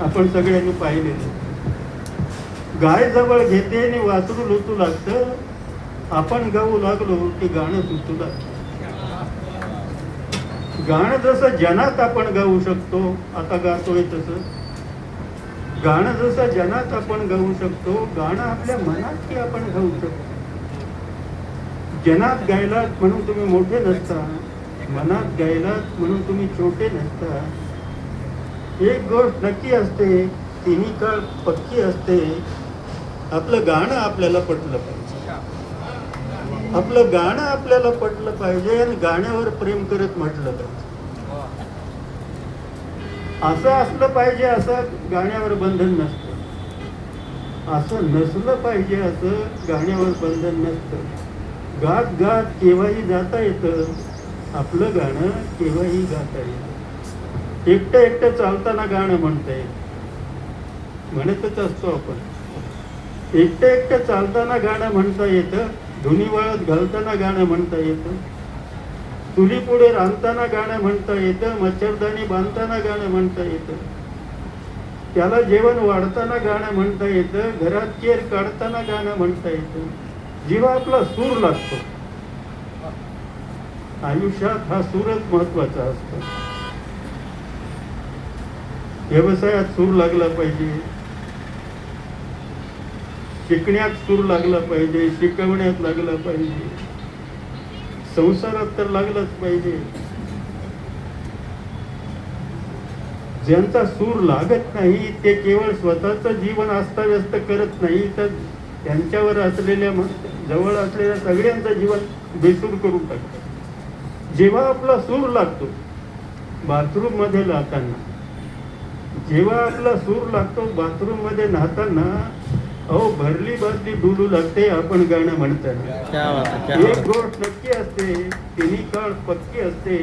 आपण सगळ्यांनी पाहिले. गाय जवळ घेते आणि वासरू लुटू लागतं. आपण गाऊ लागलो की गाणं सुटू लागतं. गाणं जसं जनात आपण गाऊ शकतो आता गातोय तसं. गाणं जसं जनात आपण गाऊ शकतो गाणं आपल्या मनातही आपण गाऊ शकतो. जनात गायलात म्हणून तुम्ही मोठे नसता मनात गायलात म्हणून तुम्ही छोटे नसता. एक गोष्ट नक्की असते तिन्ही काळ पक्की असते. आपलं गाणं आपल्याला पटलं पाहिजे. आपलं गाणं आपल्याला पटलं पाहिजे आणि गाण्यावर प्रेम करत म्हटलं पाहिजे. असं असलं पाहिजे असं गाण्यावर बंधन नसतं. असं नसलं पाहिजे असं गाण्यावर बंधन नसतं. गात गात केव्हाही जाता येतं. आपलं गाणं केव्हाही गाता येतं. एकटं एकटं चालताना गाणं म्हणता येत म्हणतच असतो आपण. एकटं एकटं चालताना गाणं म्हणता येतं धुनी वाळत घालताना गाणं म्हणता येतं. चुली पुढे रांधताना गाणं म्हणता येतं मच्छरदाणी बांधताना गाणं म्हणता येतं. त्याला जेवण वाढताना गाणं म्हणता येतं घरात केर काढताना गाणं म्हणता येतं. जीवा आपला सूर लागतो. आयुष्यात हा सूरच महत्त्वाचा असतो. व्यवसायात सूर लागला पाहिजे. शिकण्यात सूर लागला पाहिजे शिकवण्यात लागला पाहिजे. संसारात तर लागलाच पाहिजे. ज्यांचा सूर लागत नाही ते केवळ स्वतःच जीवन अस्ताव्यस्त करत नाही तर त्यांच्यावर असलेल्या जवळ असलेल्या सगळ्यांचं जीवन बेसूर करून टाकतात. जेव्हा आपला सूर लागतो बाथरूममध्ये जाताना जेव्हा आपला सूर लागतो बाथरूममध्ये नाहताना अहो भरली बादली डुलू लागते आपण गाणं म्हणताना. क्या एक गोष्ट नक्की असते तिन्ही काळ पक्की असते.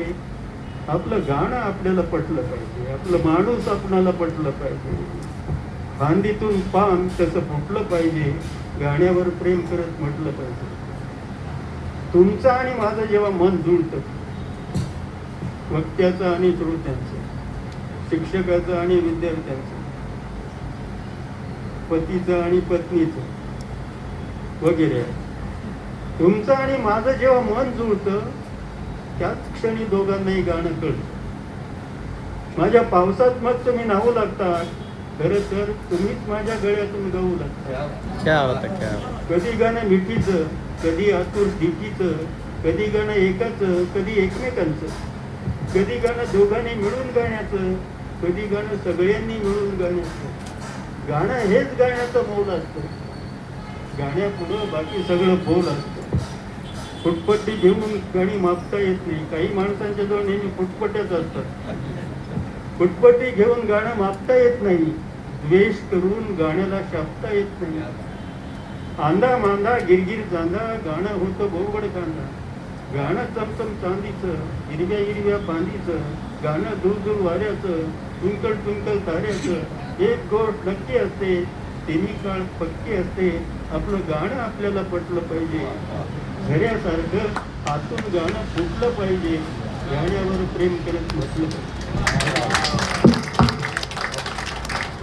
आपलं गाणं आपल्याला पटलं पाहिजे आपलं माणूस आपणाला पटलं पाहिजे. फांदीतून पान तसं फुटलं पाहिजे गाण्यावर प्रेम करत म्हटलं पाहिजे. तुमचं आणि माझं जेव्हा मन जुळतं वक्त्याचं आणि श्रोत्यांचं. शिक्षकाचं आणि विद्यार्थ्यांचं. पतीचं आणि पत्नीचं. वगैरे. तुमचं आणि माझं जेव्हा मन जुळतं त्याच क्षणी दोघांनाही गाणं कळतं. माझ्या पावसात मग तुम्ही नाहू लागतात. खरं तर तुम्हीच माझ्या गळ्यातून गाऊ लागता कधी गाणं मिठीचं कधी आतूर ढिकीचं कधी गाणं एकाचं कधी एकमेकांचं. कधी गाणं दोघांनी मिळून गाण्याचं कधी गाणं सगळ्यांनी मिळून गाण्याचं गाणं हेच गाण्याचं मौल असतं. गाण्यापुढं बाकी सगळं बोल असतं. फुटपट्टी घेऊन गाणी मापता येत नाही. काही माणसांच्या जवळ नेहमी फुटपट्ट्याच असतात. फुटपट्टी घेऊन गाणं मापता येत नाही. द्वेष करून गाण्याला शापता येत नाही. आंधा मांधा गिरगिर चांदा गाणं होतं बोबड कांदा. गाणं चमचम चांदीचं हिरव्या हिरव्या पांदीचं गाणं दूर दूर वाऱ्याचं ट्विंकल ट्विंकल ताऱ्याचं एक गोष्ट नक्की असते तिन्ही काळ पक्की असते. आपलं गाणं आपल्याला पटलं पाहिजे. झऱ्यासारखं आतून गाणं फुटलं पाहिजे. गाण्यावर प्रेम करत म्हटलं पाहिजे.